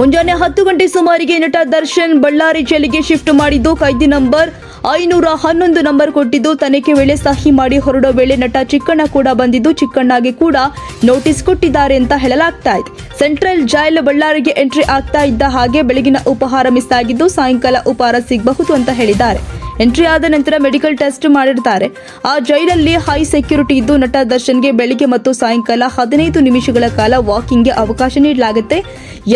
ಮುಂಜಾನೆ ಹತ್ತು ಗಂಟೆ ಸುಮಾರಿಗೆ ನಟ ದರ್ಶನ್ ಬಳ್ಳಾರಿ ಜೈಲಿಗೆ ಶಿಫ್ಟ್ ಮಾಡಿದ್ದು, ಕೈದಿ ನಂಬರ್ ಐನೂರ ಹನ್ನೊಂದು ನಂಬರ್ ಕೊಟ್ಟಿದ್ದು. ತನಿಖೆ ವೇಳೆ ಸಹಿ ಮಾಡಿ ಹೊರಡೋ ವೇಳೆ ನಟ ಚಿಕ್ಕಣ್ಣ ಕೂಡ ಬಂದಿದ್ದು. ಚಿಕ್ಕಣ್ಣಗೆ ಕೂಡ ನೋಟಿಸ್ ಕೊಟ್ಟಿದ್ದಾರೆ ಅಂತ ಹೇಳಲಾಗ್ತಾ ಇದೆ. ಸೆಂಟ್ರಲ್ ಜೈಲ್ ಬಳ್ಳಾರಿಗೆ ಎಂಟ್ರಿ ಆಗ್ತಾ ಇದ್ದ ಹಾಗೆ ಬೆಳಗಿನ ಉಪಹಾರ ಮಿಸ್ ಆಗಿದ್ದು, ಸಾಯಂಕಾಲ ಉಪಹಾರ ಸಿಗಬಹುದು ಅಂತ ಹೇಳಿದ್ದಾರೆ. ಎಂಟ್ರಿ ಆದ ನಂತರ ಮೆಡಿಕಲ್ ಟೆಸ್ಟ್ ಮಾಡಿರ್ತಾರೆ. ಆ ಜೈಲಲ್ಲಿ ಹೈ ಸೆಕ್ಯೂರಿಟಿ ಇದ್ದು ನಟ ದರ್ಶನ್ಗೆ ಬೆಳಿಗ್ಗೆ ಮತ್ತು ಸಾಯಂಕಾಲ ಹದಿನೈದು ನಿಮಿಷಗಳ ಕಾಲ ವಾಕಿಂಗ್ಗೆ ಅವಕಾಶ ನೀಡಲಾಗುತ್ತೆ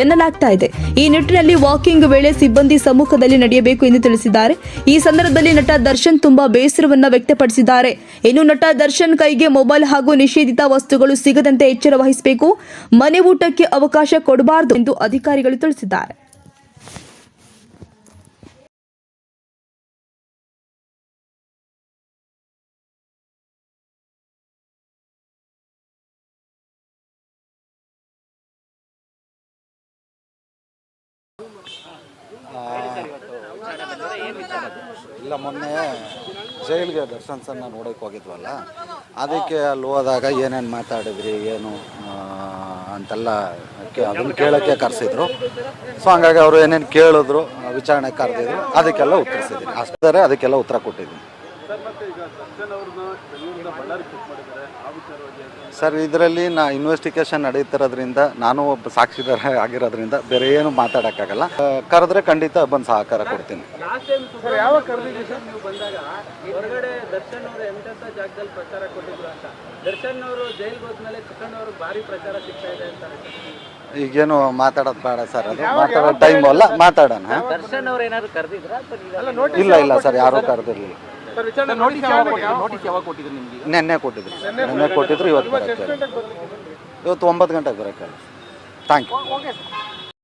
ಎನ್ನಲಾಗ್ತಾ ಇದೆ. ಈ ನಿಟ್ಟಿನಲ್ಲಿ ವಾಕಿಂಗ್ ವೇಳೆ ಸಿಬ್ಬಂದಿ ಸಮ್ಮುಖದಲ್ಲಿ ನಡೆಯಬೇಕು ಎಂದು ತಿಳಿಸಿದ್ದಾರೆ. ಈ ಸಂದರ್ಭದಲ್ಲಿ ನಟ ದರ್ಶನ್ ತುಂಬಾ ಬೇಸರವನ್ನ ವ್ಯಕ್ತಪಡಿಸಿದ್ದಾರೆ. ಇನ್ನು ನಟ ದರ್ಶನ್ ಕೈಗೆ ಮೊಬೈಲ್ ಹಾಗೂ ನಿಷೇಧಿತ ವಸ್ತುಗಳು ಸಿಗದಂತೆ ಎಚ್ಚರ ವಹಿಸಬೇಕು. ಮನೆ ಊಟಕ್ಕೆ ಅವಕಾಶ ಕೊಡಬಾರದು ಎಂದು ಅಧಿಕಾರಿಗಳು ತಿಳಿಸಿದ್ದಾರೆ. ಇಲ್ಲ, ಮೊನ್ನೆ ಜೈಲಿಗೆ ದರ್ಶನ್ ಸರ್ನ ನೋಡೋಕೆ ಹೋಗಿದ್ವಲ್ಲ, ಅದಕ್ಕೆ ಅಲ್ಲಿ ಹೋದಾಗ ಏನೇನು ಮಾತಾಡಿದ್ರಿ, ಏನು ಅಂತೆಲ್ಲ ಅದನ್ನ ಕೇಳೋಕ್ಕೆ ಕರೆಸಿದ್ರು. ಸೊ ಹಂಗಾಗಿ ಅವರು ಏನೇನು ಕೇಳಿದ್ರು, ವಿಚಾರಣೆ ಕರೆದಿದ್ರು, ಅದಕ್ಕೆಲ್ಲ ಉತ್ತರಿಸಿದ್ದೀನಿ. ಅಷ್ಟೇ ಅದಕ್ಕೆಲ್ಲ ಉತ್ತರ ಕೊಟ್ಟಿದ್ದೀನಿ. ಸರ್ ಇದರಲ್ಲಿ ನಾ ಇನ್ವೆಸ್ಟಿಗೇಷನ್ ನಡೀತಿರೋದ್ರಿಂದ ನಾನು ಒಬ್ಬ ಸಾಕ್ಷಿದಾರ ಆಗಿರೋದ್ರಿಂದ ಬೇರೆ ಏನು ಮಾತಾಡೋಕ್ಕಾಗಲ್ಲ. ಕರೆದ್ರೆ ಖಂಡಿತ ಬಂದು ಸಹಕಾರ ಕೊಡ್ತೀನಿ. ಲಾಸ್ಟ್ ಟೈಮ್ ಸರ್ ಯಾವ ಕರೆದಿದ್ದೀವಿ ನೀವು ಬಂದಾಗ ಹೊರಗಡೆ ದರ್ಶನ್ ಅವರು ಎಂತೆಂಥ ಜಾಗದಲ್ಲಿ ಪ್ರಚಾರ ಕೊಟ್ಟಿದ್ರು ಅಂತ. ದರ್ಶನ್ ಅವರು ಜೈಲ್ಗೆ ಹೋದ್ಮೇಲೆ ಚಿಕ್ಕಣ್ಣ ಅವರು ಪ್ರಚಾರ ಸಿಗ್ತಾ ಇದೆ ಅಂತ ಈಗೇನು ಮಾತಾಡೋದು ಬೇಡ ಸರ್ ಅದು ಮಾತಾಡೋ ಟೈಮ್ ಅಲ್ಲ ಮಾತಾಡೋಣ. ದರ್ಶನ್ ಅವ್ರು ಏನಾದ್ರು ಕರೆದಿದ್ರಾ ಇಲ್ಲ ಇಲ್ಲ ಸರ್ ಯಾರೂ ಕರೆದಿರಲಿಲ್ಲ. ಸರ್ ವಿಚಾರಣೆ ನೋಟಿಸ್ ನೋಟಿಸ್ ಯಾವಾಗ ಕೊಟ್ಟಿದ್ರು? ನಿಮಗೆ ನೆನ್ನೆ ಕೊಟ್ಟಿದ್ರು. ನೆನ್ನೆ ಕೊಟ್ಟಿದ್ರು. ಇವತ್ತು ಬರೋಕ್ಕೆ ಇವತ್ತು ಒಂಬತ್ತು ಗಂಟೆಗೆ ಬರೋಕ್ಕೆ. Thank you